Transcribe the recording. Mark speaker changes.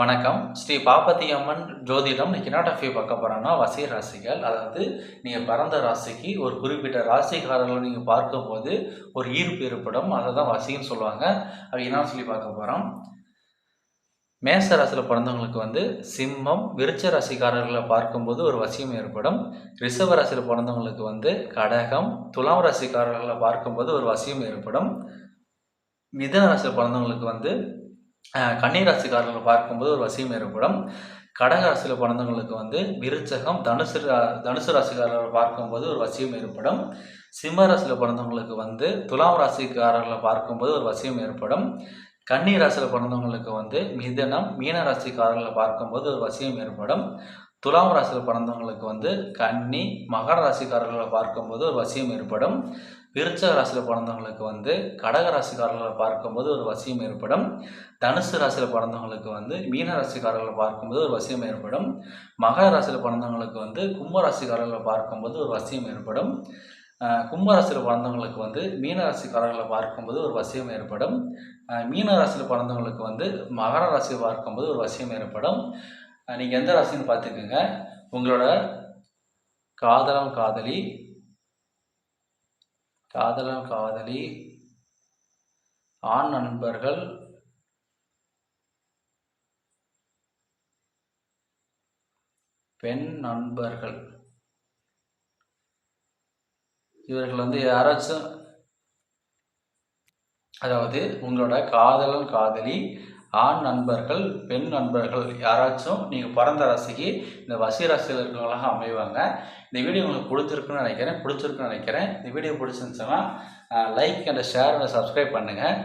Speaker 1: வணக்கம். ஸ்ரீ பாப்பத்தி அம்மன் ஜோதிடம் இன்னைக்கு என்ன டாஃபி பார்க்க போகிறோன்னா வசி ராசிகள். அதாவது நீங்கள் பிறந்த ராசிக்கு ஒரு குறிப்பிட்ட ராசிக்காரர்களை நீங்கள் பார்க்கும்போது ஒரு ஈர்ப்பு ஏற்படும். அதை தான் வசின்னு சொல்லுவாங்க. அது என்னன்னு சொல்லி பார்க்க போகிறோம் மேச ராசியில் பிறந்தவங்களுக்கு வந்து சிம்மம் விருச்ச ராசிக்காரர்களை பார்க்கும்போது ஒரு வசியம் ஏற்படும். ரிஷப ராசியில் பிறந்தவங்களுக்கு வந்து கடகம் துலாம் ராசிக்காரர்களை பார்க்கும்போது ஒரு வசியம் ஏற்படும். மிதன ராசியில் பிறந்தவங்களுக்கு வந்து அஹ், பார்க்கும்போது ஒரு வசியம் ஏற்படும். கடக ராசியில் பிறந்தவங்களுக்கு வந்து விருச்சகம் தனுசு தனுசு ராசிக்காரர்களை பார்க்கும்போது ஒரு வசியம் ஏற்படும். சிம்ம ராசியில் பிறந்தவங்களுக்கு வந்து துலாம் ராசிக்காரர்களை பார்க்கும்போது ஒரு வசியம் ஏற்படும். கன்னி ராசியில் பிறந்தவங்களுக்கு வந்து மிதனம் மீன ராசிக்காரர்களை பார்க்கும்போது ஒரு வசியம் ஏற்படும். துலாம் ராசியில் பிறந்தவங்களுக்கு வந்து கன்னி மகர ராசிக்காரர்களை பார்க்கும்போது ஒரு வசியம் ஏற்படும். விருச்சக ராசியில் பிறந்தவங்களுக்கு வந்து கடக ராசிக்காரர்களை பார்க்கும்போது ஒரு வசியம் ஏற்படும். தனுசு ராசியில் பிறந்தவங்களுக்கு வந்து மீன ராசிக்காரர்களை பார்க்கும்போது ஒரு வசியம் ஏற்படும். மகர ராசியில் பிறந்தவங்களுக்கு வந்து கும்ப ராசிக்காரர்களை பார்க்கும்போது ஒரு வசியம் ஏற்படும். கும்பராசியில் பிறந்தவங்களுக்கு வந்து மீன ராசிக்காரர்களை பார்க்கும்போது ஒரு வசியம் ஏற்படும். மீனராசியில் மீன ராசியில் பிறந்தவங்களுக்கு வந்து மகர ராசியை பார்க்கும்போது ஒரு வசியம் ஏற்படும். நீங்கள் எந்த ராசின்னு பார்த்துக்கோங்க. உங்களோட காதலம் காதலி. காதலம் காதலி. ஆண் நண்பர்கள். பெண் நண்பர்கள். இவர்கள் வந்து யாராச்சும் அதாவது உங்களோட காதலன் காதலி ஆண் நண்பர்கள் பெண் நண்பர்கள் யாராச்சும் நீங்கள் பிறந்த ராசிக்கு இந்த வசி ராசியில் இருக்கிறவங்களாக அமைவாங்க. இந்த வீடியோ உங்களுக்கு பிடிச்சிருக்குன்னு நினைக்கிறேன் பிடிச்சிருக்குன்னு நினைக்கிறேன். இந்த வீடியோ பிடிச்சிருந்துச்சுன்னா like and share and subscribe பண்ணுங்கள்